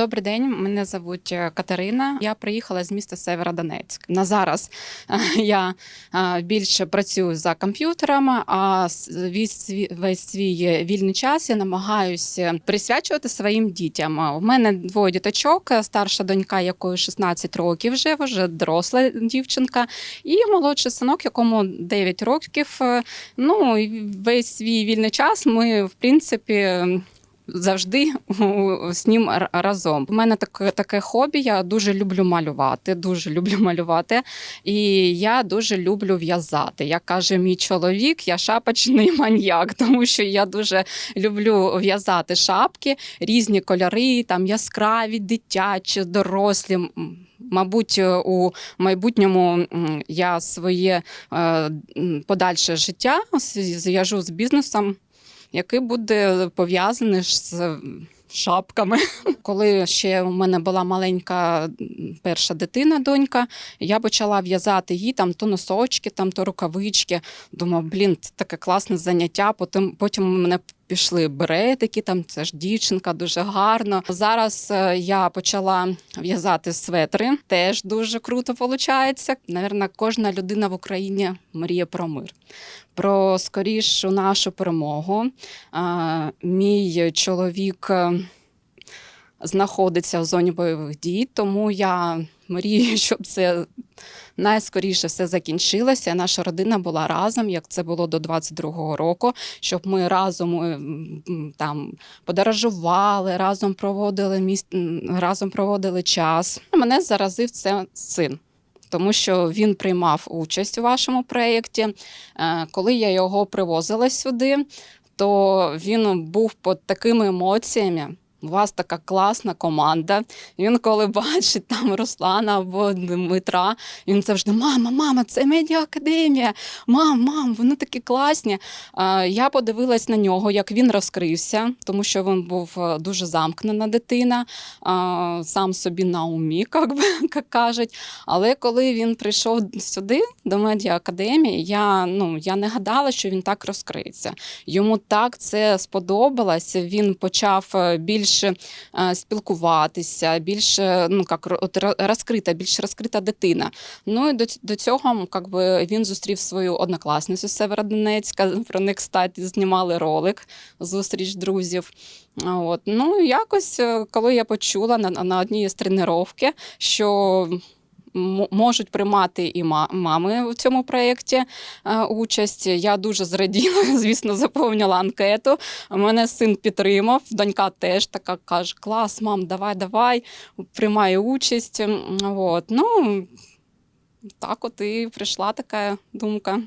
Добрий день, мене звуть е, Катерина. Я приїхала з міста Северодонецьк. На зараз е, я е, більше працюю за комп'ютером, а весь свій, вільний час я намагаюся присвячувати своїм дітям. У мене двоє діточок, старша донька, якої 16 років вже, вже доросла дівчинка, і молодший синок, якому 9 років. Ну весь свій вільний час ми, в принципі, завжди з ним разом. У мене таке, таке хобі. Я дуже люблю малювати. Дуже люблю малювати. І я дуже люблю в'язати. Як каже мій чоловік, я шапочний маньяк, тому що я дуже люблю в'язати шапки, різні кольори, там яскраві, дитячі, дорослі. Мабуть, е, у майбутньому я своє е, подальше життя зв'яжу з бізнесом який буде пов'язаний з шапками. Коли ще у мене була маленька перша дитина, донька, я почала в'язати їй там то носочки, там то рукавички. Думав, блін, це таке класне заняття. Потім, потім мене пішли беретики, там це ж дівчинка, дуже гарно. Зараз е, я почала в'язати светри, теж дуже круто виходить. Навірно, кожна людина в Україні мріє про мир. Про скорішу нашу перемогу. Мій чоловік е, знаходиться в зоні бойових дій, тому я мрію, щоб це найскоріше все закінчилося. Наша родина була разом, як це було до 22-го року, щоб ми разом е, там подорожували, разом проводили міст, разом проводили час. Мене заразив це син. Тому що він приймав участь у вашому проєкті. Е, Коли я його привозила сюди, то він був під такими емоціями. У вас така класна команда. Він, коли бачить там Руслана або Дмитра, він завжди: мама, мама, це медіаакадемія. Мам, мам, вони такі класні. Я подивилась на нього, як він розкрився, тому що він був е, дуже замкнена дитина, сам собі на умі, як, би, як кажуть. Але коли він прийшов сюди, до медіаакадемії, я, ну, я не гадала, що він так розкриється. Йому так це сподобалось. Він почав е, більше е, спілкуватися, більше ну, як, розкрита, більш розкрита дитина. Ну і до, до цього як би, він зустрів свою однокласницю з Северодонецька. Про них, кстати, знімали ролик зустріч друзів. От. Ну, якось, е, коли я почула на, на одній з тренувань, що можуть приймати і мами в цьому проєкті е, участь. Я дуже зраділа, звісно, заповнила анкету. Мене син підтримав, донька теж така каже: клас, мам, давай, давай, приймай участь. От. Ну, так от і прийшла така думка.